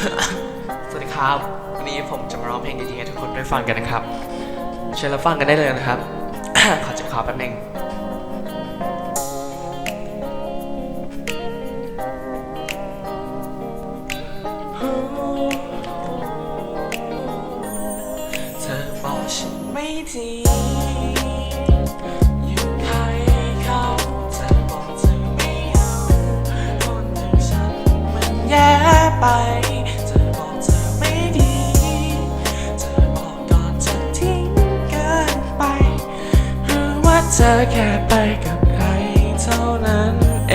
สวัสดีครับ วันนี้ผมจะมาร้องเพลงดีๆให้ทุกคนได้ฟังกันนะครับ เชิญรับฟังกันได้เลยนะครับ ขอจับคอแป๊บนึงเธอบอกฉันไม่ดียังใครเขาเธอบอกเธอไม่เอาคนอย่ฉันมันแย่ไป ธอแค่ไปกับใครเท่านั้นเอ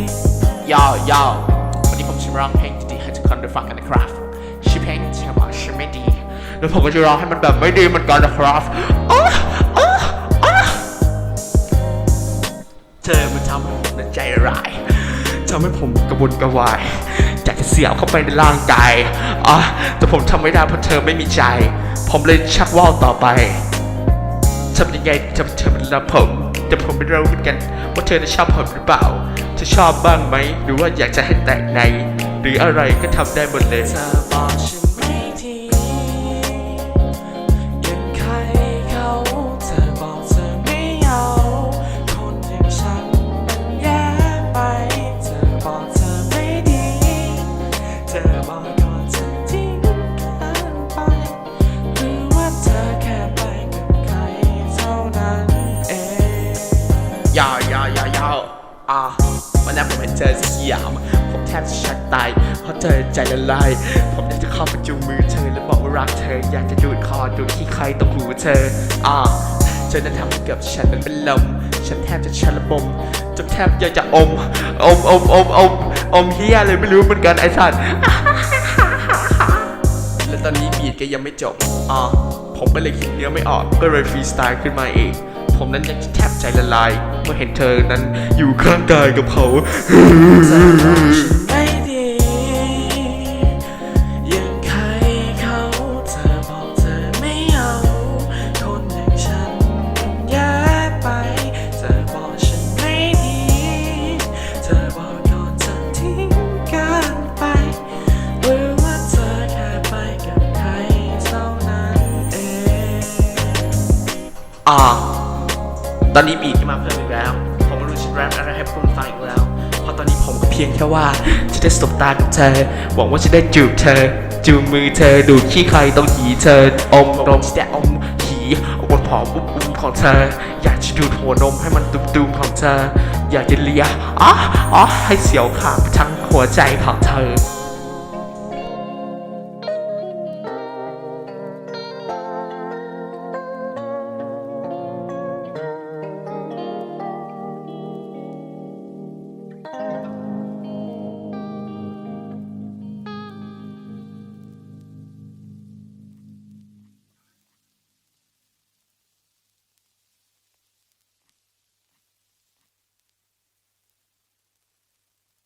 งยาวยาววันนี้ผมจะร้องเพลงดีๆให้ทุกคนได้ฟังกันนะครับชื่อเพลงชื่อว่าฉันไม่ดีแล้วผมก็จะร้องให้มันแบบไม่ดีเหมือนกันนะครับเธอมันทำให้ผมใจร้ายทำให้ผมกระวนกระวายอยากจะเสียบเข้าไปในร่างกายอะแต่ผมทำไม่ได้เพราะเธอไม่มีใจ ผมเลยชักว่าวต่อไป ทำยังไงจะเธอเป็นรับผม แต่ผมไม่รู้เหมือนกัน ว่าเธอจะชอบผมหรือเปล่าเธอชอบบ้างไหม หรือว่าอยากจะให้แต่งใน หรืออะไรก็ทำได้หมดเลย วันนั้นผมเห็นเธอสยาม ผมแทบจะชักตาย เพราะเธอใจละลาย ผมอยากจะเข้าไปจูงมือเธอและบอกว่ารักเธอ อยากจะดูดคอดูดที่ใครตรงหูเธอ อะเธอนั้นทำให้เกือบฉันนั้นเป็นลม ฉันแทบจะชันระบมจนแทบอยากจะอม อมอมอมอมอมเฮียเลยไม่รู้เหมือนกันไอ้สัตว์และตอนนี้บีดก็ยังไม่จบ อ่าผมก็เลยคิดเนื้อไม่ออก ก็เลยฟรีสไตล์ขึ้นมาเอง ผมนั้นยังแทบใจละลายเมื่อเห็นเธอนั้นอยู่ข้างกายกับเขาไม่ดียังใครเขาเธอบอกเธอไม่เอาคนอย่างฉันแย่ไป เธอบอกฉันไม่ดีเธอบอกก่อนจะทิ้งกันไปหรือว่าเธอแค่ไปกับใครเท่านั้นเองอ่า ตอนนี้บีดขึ้นมาเพิ่มอีกแล้ว ผมไม่รู้จะแรปอะไรให้คุณฟังอีกแล้ว เพราะตอนนี้ผมก็เพียงแค่ว่าจะได้สบตากับเธอ หวังว่าจะได้จูบเธอ จูบมือเธอ ดูดขี้ใครต้องหีเธอ อมนมจะได้อมหีบนผอมอุ้มอุ้มของเธอ อยากจะดูดหัวนมให้มันตุ้มๆของเธอ อยากจะเลียอ๋ออ๋อให้เสียวขาดทั้งหัวใจของเธอ